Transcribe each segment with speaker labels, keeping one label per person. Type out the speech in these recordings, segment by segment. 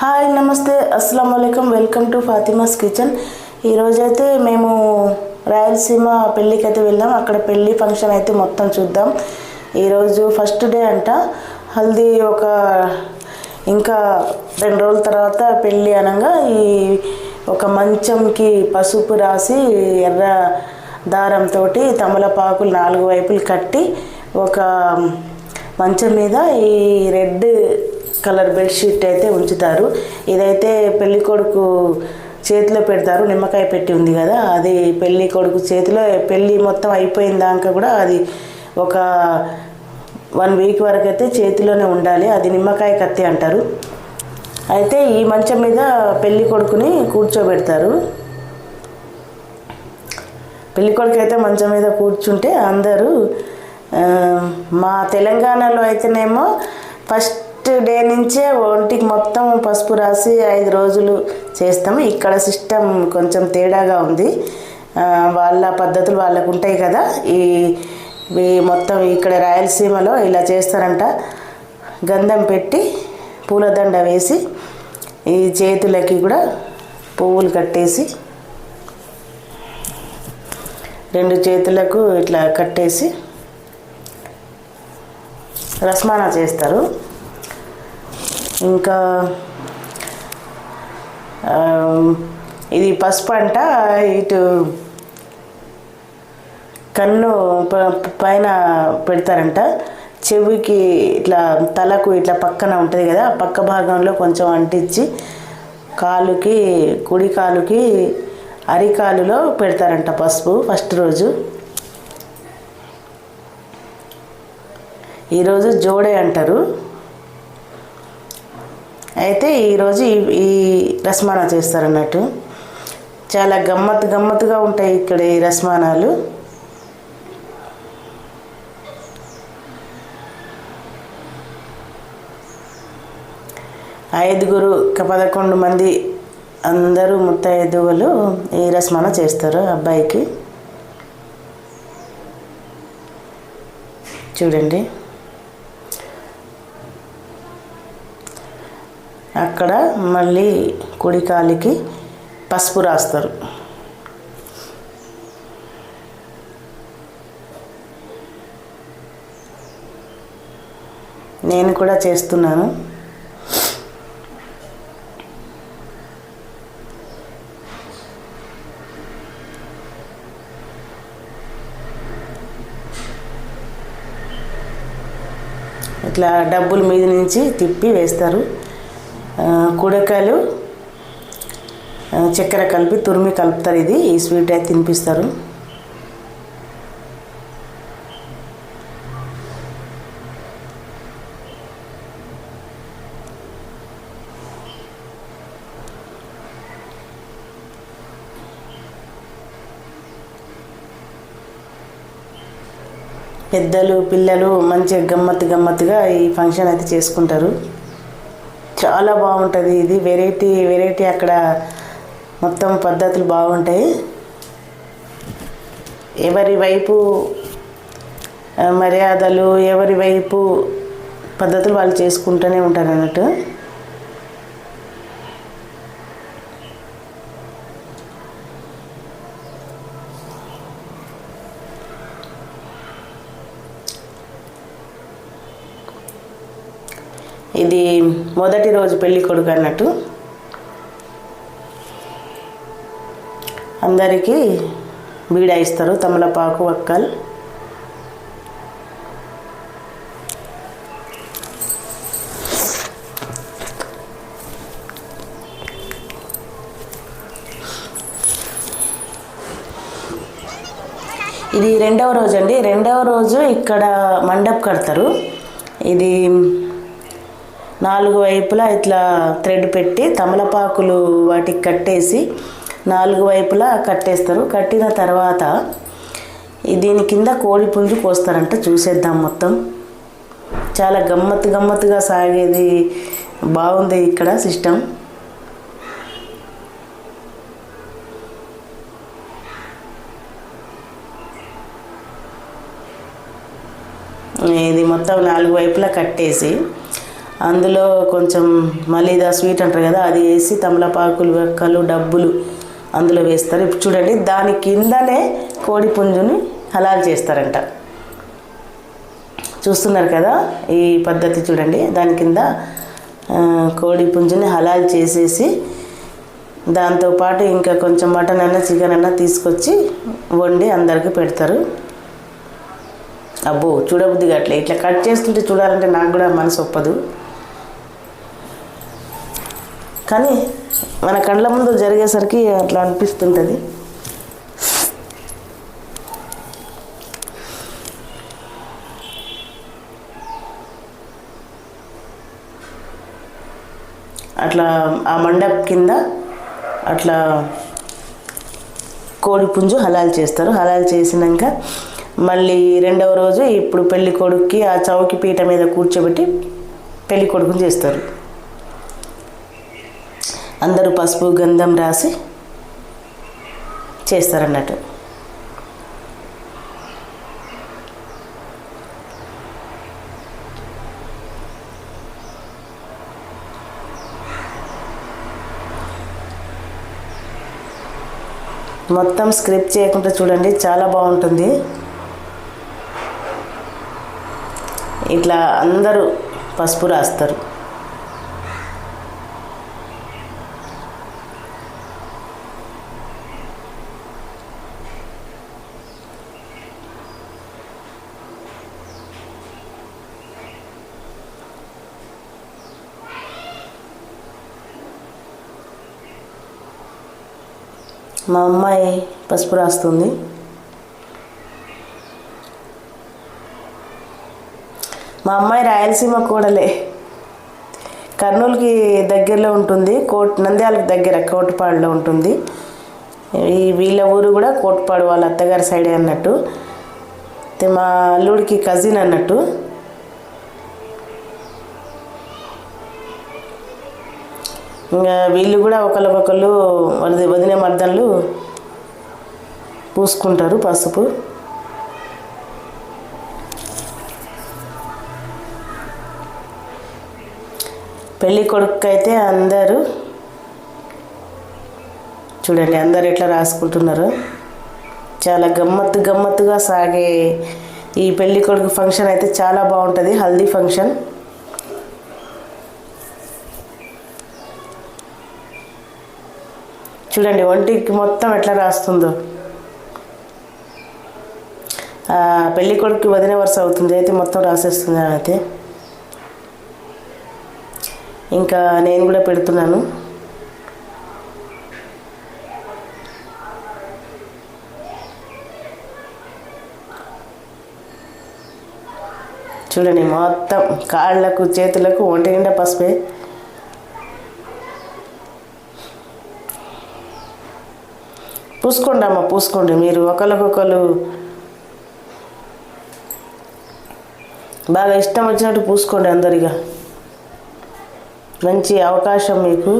Speaker 1: Hi నమస్తే. అస్సలం అయికం వెల్కమ్ టు ఫాతిమాస్ కిచెన్. ఈరోజైతే మేము రాయలసీమ పెళ్ళికి అయితే వెళ్ళాం అక్కడ పెళ్ళి ఫంక్షన్ అయితే మొత్తం చూద్దాం. ఈరోజు ఫస్ట్ డే అంట. హల్దీ ఒక ఇంకా రెండు రోజుల తర్వాత పెళ్ళి అనగా ఈ ఒక మంచంకి పసుపు రాసి ఎర్ర దారంతో తమలపాకులు నాలుగు వైపులు కట్టి ఒక మంచం మీద ఈ రెడ్ కలర్ బెడ్షీట్ అయితే ఉంచుతారు. ఇదైతే పెళ్ళి కొడుకు చేతిలో పెడతారు. నిమ్మకాయ పెట్టి ఉంది కదా అది పెళ్ళి కొడుకు చేతిలో పెళ్ళి మొత్తం అయిపోయిన దాకా కూడా అది ఒక వన్ వీక్ వరకు అయితే చేతిలోనే ఉండాలి. అది నిమ్మకాయ కత్తి అంటారు. అయితే ఈ మంచం మీద పెళ్ళి కొడుకుని కూర్చోబెడతారు. పెళ్ళి కొడుకు అయితే మంచం మీద కూర్చుంటే అందరూ మా తెలంగాణలో అయితేనేమో ఫస్ట్ ఫస్ట్ డే నుంచే ఒంటికి మొత్తం పసుపు రాసి ఐదు రోజులు చేస్తాం ఇక్కడ సిస్టమ్ కొంచెం తేడాగా ఉంది. వాళ్ళ పద్ధతులు వాళ్ళకు ఉంటాయి కదా. ఈ మొత్తం ఇక్కడ రాయలసీమలో ఇలా చేస్తారంట. గంధం పెట్టి పూలదండ వేసి ఈ చేతులకి కూడా పువ్వులు కట్టేసి రెండు చేతులకు ఇట్లా కట్టేసి రస్మానా చేస్తారు. ఇంకా ఇది పసుపు అంట ఇటు కన్ను పైన పెడతారంట. చెవికి ఇట్లా తలకు ఇట్లా పక్కన ఉంటుంది కదా ఆ పక్క భాగంలో కొంచెం అంటించి కాలుకి కుడి కాలుకి అరికాలులో పెడతారంట పసుపు ఫస్ట్ రోజు. ఈరోజు జోడే అంటారు. అయితే ఈరోజు ఈ ఈ రస్మానా చేస్తారన్నట్టు. చాలా గమ్మత్తు గమ్మత్తుగా ఉంటాయి ఇక్కడ ఈ రస్మానాలు ఐదుగురు పదకొండు మంది అందరూ ముత్తైదువులు ఈ రస్మాన చేస్తారు అబ్బాయికి. చూడండి. అక్కడ మళ్ళీ కుడి కాలికి పసుపు రాస్తారు. నేను కూడా చేస్తున్నాను. ఇట్లా డబ్బుల మీద నుంచి తిప్పి వేస్తారు. ఆ, చక్కెర కలిపి తురిమి కలుపుతారు ఇది. ఈ స్వీట్ అయితే తినిపిస్తారు. పెద్దలు పిల్లలు మంచిగా గమ్మత్తు గమ్మత్తుగా ఈ ఫంక్షన్ అయితే చేసుకుంటారు. చాలా బాగుంటుంది. ఇది వెరైటీ వెరైటీ అక్కడ మొత్తం పద్ధతులు బాగుంటాయి. ఎవరి వైపు మర్యాదలు ఎవరి వైపు పద్ధతులు వాళ్ళు చేసుకుంటూనే ఉంటారు అన్నట్టు ఇది మొదటి రోజు పెళ్ళి కొడుకు అన్నట్టు. అందరికీ బీడ ఇస్తారు తమలపాకు వక్కలు ఇది రెండవ రోజు అండి. రెండవ రోజు ఇక్కడ మండప్ కడతారు. ఇది నాలుగు వైపులా ఇట్లా థ్రెడ్ పెట్టి తమలపాకులు వాటికి కట్టేసి నాలుగు వైపులా కట్టేస్తారు. కట్టిన తర్వాత దీని కింద కోడి పుంజు కోస్తారంట చూసేద్దాం మొత్తం. చాలా గమ్మత్తు గమ్మత్తుగా సాగేది బాగుంది ఇక్కడ సిస్టమ్. ఇది మొత్తం నాలుగు వైపులా కట్టేసి అందులో కొంచెం మలీదా స్వీట్ అంటారు కదా అది వేసి తమలపాకులు వెక్కలు డబ్బులు అందులో వేస్తారు. ఇప్పుడు చూడండి దాని కిందనే కోడి పుంజుని హలాల్ చేస్తారంట. చూస్తున్నారు కదా ఈ పద్ధతి చూడండి. దాని కింద కోడి పుంజుని హలాల్ చేసేసి దాంతోపాటు ఇంకా కొంచెం మటన్ అన్న చికెన్ అన్న తీసుకొచ్చి వండి అందరికి పెడతారు. అబ్బో చూడబుద్ది అట్లా. ఇట్లా కట్ చేస్తుంటే చూడాలంటే నాకు కూడా మనసు ఒప్పదు. కానీ మన కళ్ళ ముందు జరిగేసరికి అట్లా అనిపిస్తుంటుంది. అట్లా ఆ మండప్ కింద అట్లా కోడి పుంజు హలాల్ చేస్తారు. హలాల్ చేసినాక మళ్ళీ రెండవ రోజు ఇప్పుడు పెళ్ళి కొడుక్కి ఆ చౌకి పీట మీద కూర్చోబెట్టి పెళ్ళి కొడుకుని చేస్తారు. అందరూ పసుపు గంధం రాసి చేస్తారన్నట్టు. మొత్తం స్క్రిప్ట్ చేయకుండా చూడండి చాలా బాగుంటుంది. ఇట్లా అందరూ పసుపు రాస్తారు. మా అమ్మాయి పసుపు రాస్తుంది. మా అమ్మాయి రాయలసీమ కూడలే. కర్నూలుకి దగ్గరలో ఉంటుంది. కోట్ నంద్యాలకు దగ్గర కోటపాడులో ఉంటుంది. ఈ వీళ్ళ ఊరు కూడా కోటపాడు వాళ్ళ అత్తగారి సైడే అన్నట్టు. అయితే మా అల్లుడికి కజిన్ అన్నట్టు. వీళ్ళు కూడా ఒకరికొకళ్ళు వదిన వదిన మర్దన్లు పూసుకుంటారు పసుపు. పెళ్ళి కొడుకు అయితే అందరూ చూడండి అందరు ఎట్లా రాసుకుంటున్నారు. చాలా గమ్మత్తు గమ్మత్తుగా సాగే ఈ పెళ్ళి కొడుకు ఫంక్షన్ అయితే చాలా బాగుంటుంది హల్దీ ఫంక్షన్. చూడండి ఒంటికి మొత్తం ఎట్లా రాస్తుందో. పెళ్ళి కొడుకు వదిన వరుస అవుతుంది అయితే మొత్తం రాసేస్తుంది అయితే. ఇంకా నేను కూడా పెడుతున్నాను. చూడండి మొత్తం కాళ్ళకు చేతులకు ఒంటి నిండా పసుపే. పూసుకోండి అమ్మ పూసుకోండి. మీరు ఒకరికొకరు బాగా ఇష్టం వచ్చినట్టు పూసుకోండి అందరిగా. మంచి అవకాశం మీకు.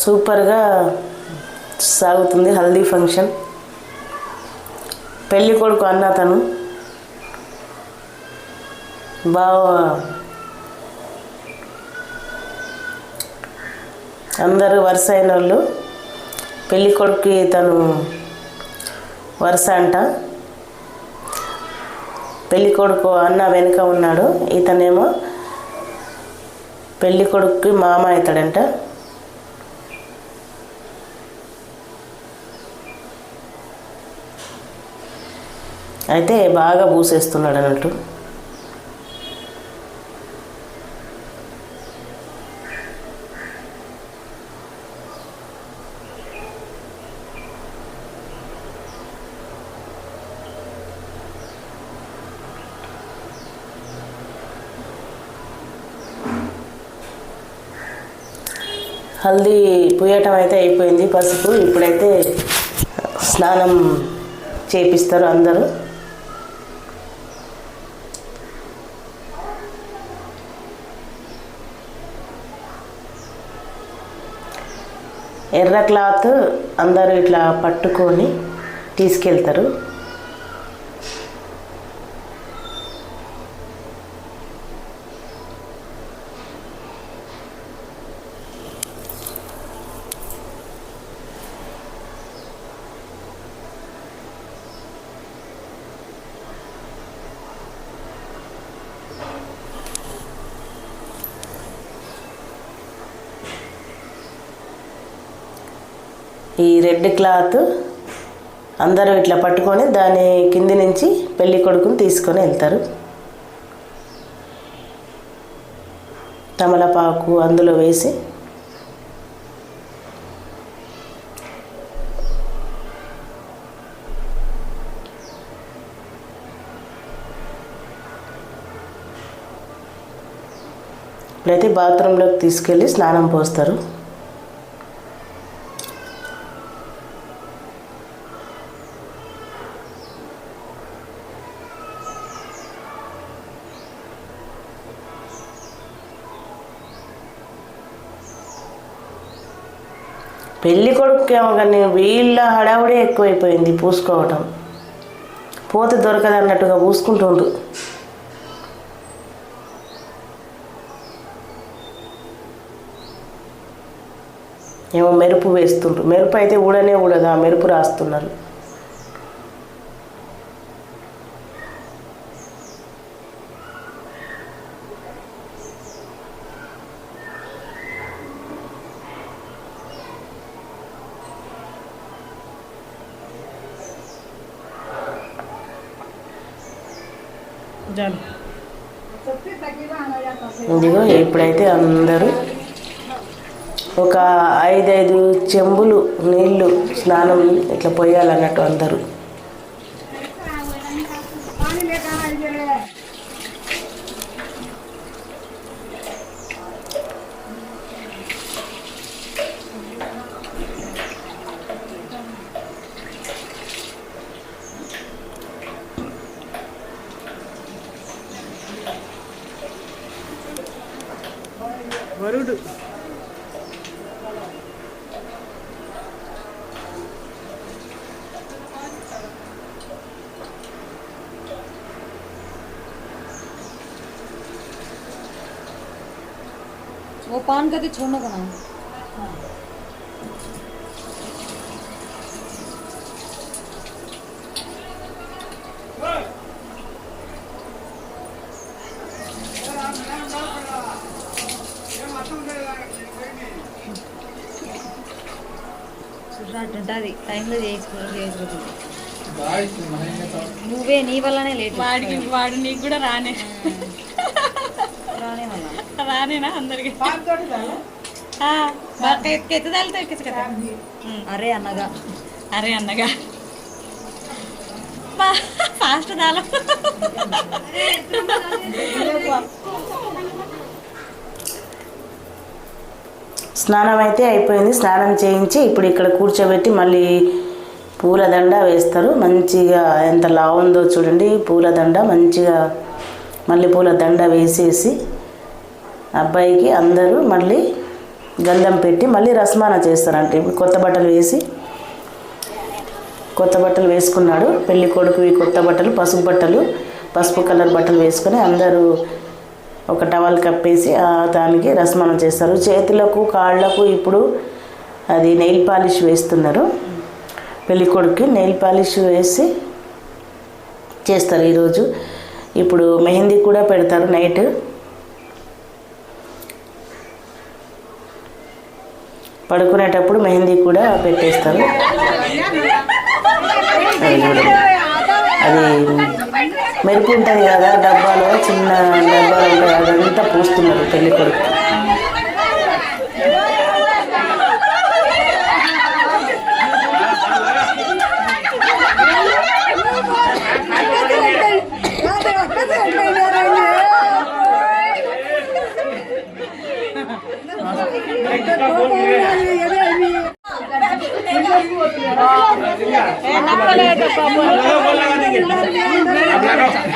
Speaker 1: సూపర్గా సాగుతుంది హల్దీ ఫంక్షన్. పెళ్ళి కొడుకు అన్న తను బాగా అందరూ వరుస అయిన వాళ్ళు పెళ్ళి కొడుకు తను వరుస అంట. పెళ్ళి కొడుకు అన్న వెనుక ఉన్నాడు. ఇతనేమో పెళ్ళి కొడుకుకి మామ అవుతాడంట. అయితే బాగా పూసేస్తున్నాడు అన్నట్టు. హల్దీ పూయటం అయితే అయిపోయింది పసుపు. ఇప్పుడైతే స్నానం చేపిస్తారు అందరూ. ఎర్ర క్లాత్ అందరూ ఇట్లా పట్టుకొని తీసుకెళ్తారు. ఈ రెడ్ క్లాత్ అందరూ ఇట్లా పట్టుకొని దాని కింది నుంచి పెళ్ళి కొడుకుని తీసుకొని వెళ్తారు. తమలపాకు అందులో వేసి ప్రతి బాత్రూంలోకి తీసుకెళ్ళి స్నానం పోస్తారు. పెళ్ళి కొడుకేమో కానీ వీళ్ళ హడావుడే ఎక్కువైపోయింది పూసుకోవటం. పోత దొరకదన్నట్టుగా పూసుకుంటుండు. పూసుకుంటుండ్రు ఏమో మెరుపు వేస్తుండ్రు మెరుపు అయితే ఊడనే ఊడదు ఆ మెరుపు రాస్తున్నారు.
Speaker 2: జాను
Speaker 1: ఇదిగో ఇప్పుడైతే అందరూ ఒక ఐదైదు చెంబులు నీళ్ళు స్నానం ఇట్లా పోయాలన్నట్టు అందరూ.
Speaker 2: അവരോട്
Speaker 3: वो पान का तो छोड़ना का नाम ఉంటుంది. టైంలో చేసుకో చేసుకోతుంది నువ్వే నీ వల్లనే లేట్
Speaker 4: వాడికి వాడు నీకు కూడా రానే.
Speaker 3: రానే వల్ల
Speaker 4: రానేనా అందరికి. ఎత్తుదలతో కదా.
Speaker 3: అరే అన్నగా.
Speaker 4: అరే అన్నగా. ఫాస్ట్ దాలో
Speaker 1: స్నానం అయితే అయిపోయింది. స్నానం చేయించి ఇప్పుడు ఇక్కడ కూర్చోబెట్టి మళ్ళీ పూలదండ వేస్తారు. మంచిగా ఎంత లావు ఉందో చూడండి. పూలదండ మంచిగా మళ్ళీ పూల దండ వేసేసి అబ్బాయికి అందరూ మళ్ళీ గంధం పెట్టి మళ్ళీ రస్మాన చేస్తారంట ఇప్పుడు కొత్త బట్టలు వేసి కొత్త బట్టలు వేసుకున్నాడు. పెళ్ళి కొడుకువి కొత్త బట్టలు పసుపు బట్టలు పసుపు కలర్ బట్టలు వేసుకొని అందరూ ఒక టవల్ కప్పేసి దానికి రస్మనం చేస్తారు. చేతులకు కాళ్ళకు ఇప్పుడు అది నెయిల్ పాలిష్ వేస్తున్నారు. పెళ్ళి కొడుకు నెయిల్ పాలిష్ వేసి చేస్తారు ఈరోజు. ఇప్పుడు మెహందీ కూడా పెడతారు నైట్. పడుకునేటప్పుడు మెహందీ కూడా పెట్టేస్తారు. అది మెరుపు ఉంటుంది కదా డబ్బాలో చిన్న డబ్బాలు ఉంటాయి అదంతా పూస్తున్నారు పెళ్ళి కొడుకు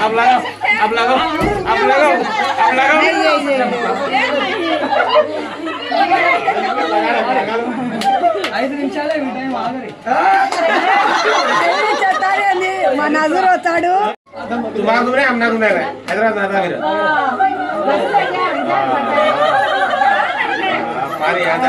Speaker 5: अब लगाओ अब लगाओ अब लगाओ अब लगाओ ఐదు నిమిషాలే టైం ఆగరి చెప్తారండి మా నజరు వస్తాడు తుమాకు కూడా అమ్నాకు ఉన్నారా హైదరాబాద్ నా దగ్గర మరి అదే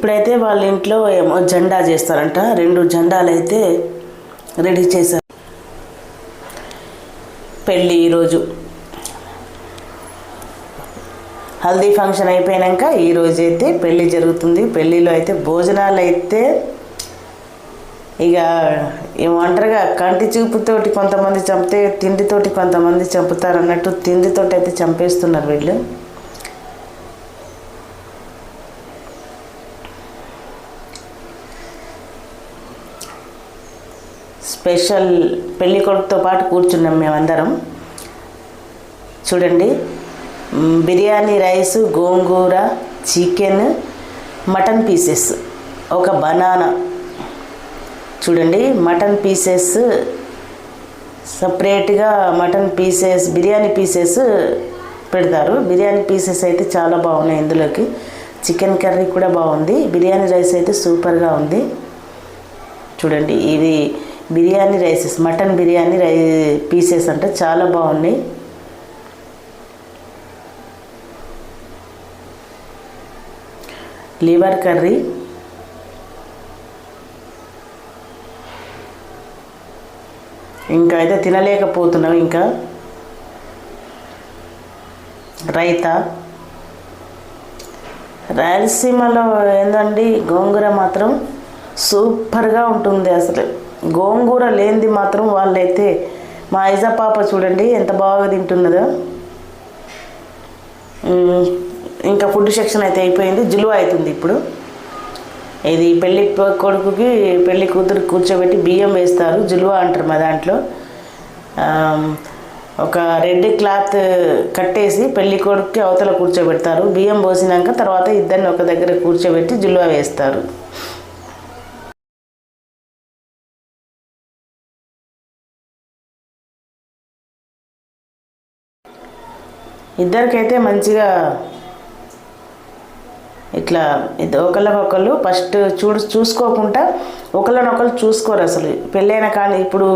Speaker 1: ఇప్పుడైతే వాళ్ళ ఇంట్లో ఏమో జెండా చేస్తారంట. రెండు జెండాలు అయితే రెడీ చేశారు. పెళ్ళి ఈరోజు. హల్దీ ఫంక్షన్ అయిపోయాక ఈరోజు అయితే పెళ్ళి జరుగుతుంది. పెళ్ళిలో అయితే భోజనాలు అయితే ఇక ఏమంటారుగా కంటి చూపుతోటి కొంతమంది చంపితే తిండితోటి కొంతమంది చంపుతారు అన్నట్టు తిండితోటి అయితే చంపేస్తున్నారు వీళ్ళు. స్పెషల్ పెళ్ళికొడుకుతో పాటు కూర్చున్నాం మేమందరం. చూడండి. Biryani rice gongura chicken mutton pieces ఒక బనానా. చూడండి. మటన్ పీసెస్ సపరేట్గా మటన్ పీసెస్ బిర్యానీ పీసెస్ పెడతారు. బిర్యానీ పీసెస్ అయితే చాలా బాగున్నాయి ఇందులోకి. చికెన్ కర్రీ కూడా బాగుంది. బిర్యానీ రైస్ అయితే సూపర్గా ఉంది. చూడండి. ఇది బిర్యానీ రైసెస్ మటన్ బిర్యానీ రై పీసెస్ అంటే చాలా బాగున్నాయి. Liver curry. ఇంకా అయితే తినలేకపోతున్నాం ఇంకా. రైతా. రాయలసీమలో ఏందండి గోంగూర మాత్రం సూపర్గా ఉంటుంది అసలు. గోంగూర లేనిది మాత్రం వాళ్ళైతే మా ఐజా పాప చూడండి ఎంత బాగా తింటున్నదో. ఇంకా ఫుడ్ సెక్షన్ అయితే అయిపోయింది జులువ అవుతుంది ఇప్పుడు. ఇది పెళ్ళి కొడుకుకి పెళ్ళి కూతురు కూర్చోబెట్టి బియ్యం వేస్తారు జులువ అంటారు మా దాంట్లో. ఒక రెడ్ క్లాత్ కట్టేసి పెళ్ళి కొడుకుకి అవతల కూర్చోబెడతారు. బియ్యం పోసినాక తర్వాత ఇద్దరిని ఒక దగ్గర కూర్చోబెట్టి జులువ వేస్తారు. ఇద్దరికైతే మంచిగా ఇట్లా ఇది ఒకళ్ళకొకళ్ళు ఫస్ట్ చూడు చూసుకోకుండా ఒకళ్ళనొకళ్ళు చూసుకోరు అసలు. పెళ్ళైన కానీ ఇప్పుడు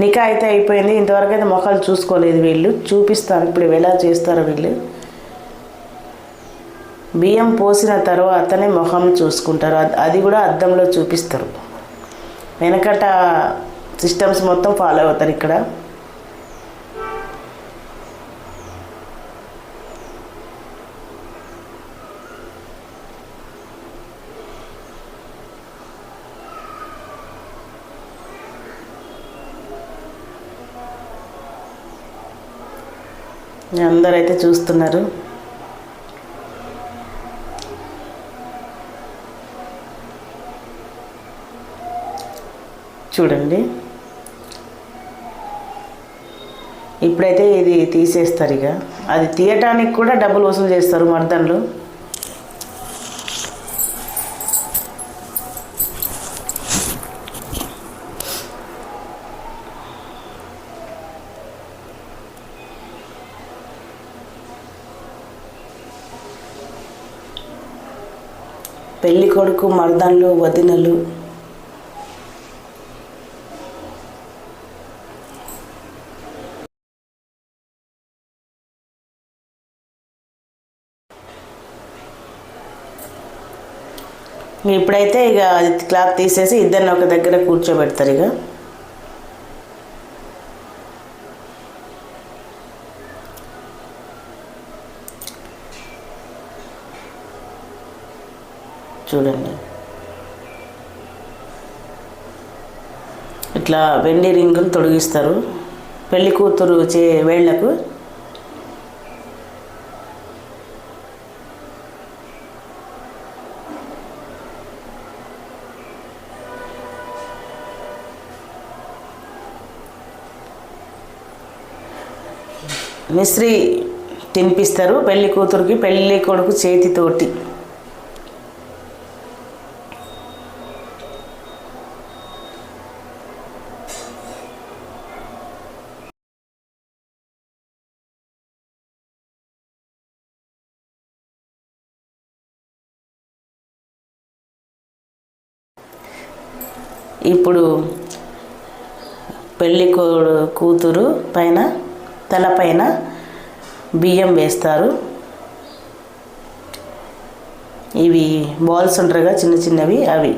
Speaker 1: నికా అయితే అయిపోయింది ఇంతవరకు అయితే మొఖాలు చూసుకోలేదు వీళ్ళు. చూపిస్తారు ఇప్పుడు ఎలా చేస్తారో వీళ్ళు. బియ్యం పోసిన తర్వాతనే మొహం చూసుకుంటారు. అది కూడా అద్దంలో చూపిస్తారు. వెనకట సిస్టమ్స్ మొత్తం ఫాలో అవుతారు ఇక్కడ. అందరైతే చూస్తున్నారు. చూడండి. ఇప్పుడైతే ఇది తీసేస్తారు ఇక. అది తీయటానికి కూడా డబ్బులు వసూలు చేస్తారు మర్దన్లు. పెళ్ళి కొడుకు మర్దన్లు వదినలు. ఇప్పుడైతే ఇక అది క్లాత్ తీసేసి ఇద్దరిని ఒక దగ్గర కూర్చోబెడతారు ఇక. చూడండి. ఇట్లా వెండి రింగులు తొడిగిస్తారు. పెళ్ళి కూతురు చే వేళ్ళకు మిశ్రీ తినిపిస్తారు పెళ్ళి కూతురికి పెళ్ళి కొడుకు చేతితోటి. ఇప్పుడు పెళ్ళి కూతురు పైన తలపైన బియ్యం వేస్తారు. ఇవి బాల్స్ ఉంటారుగా చిన్న చిన్నవి అవి.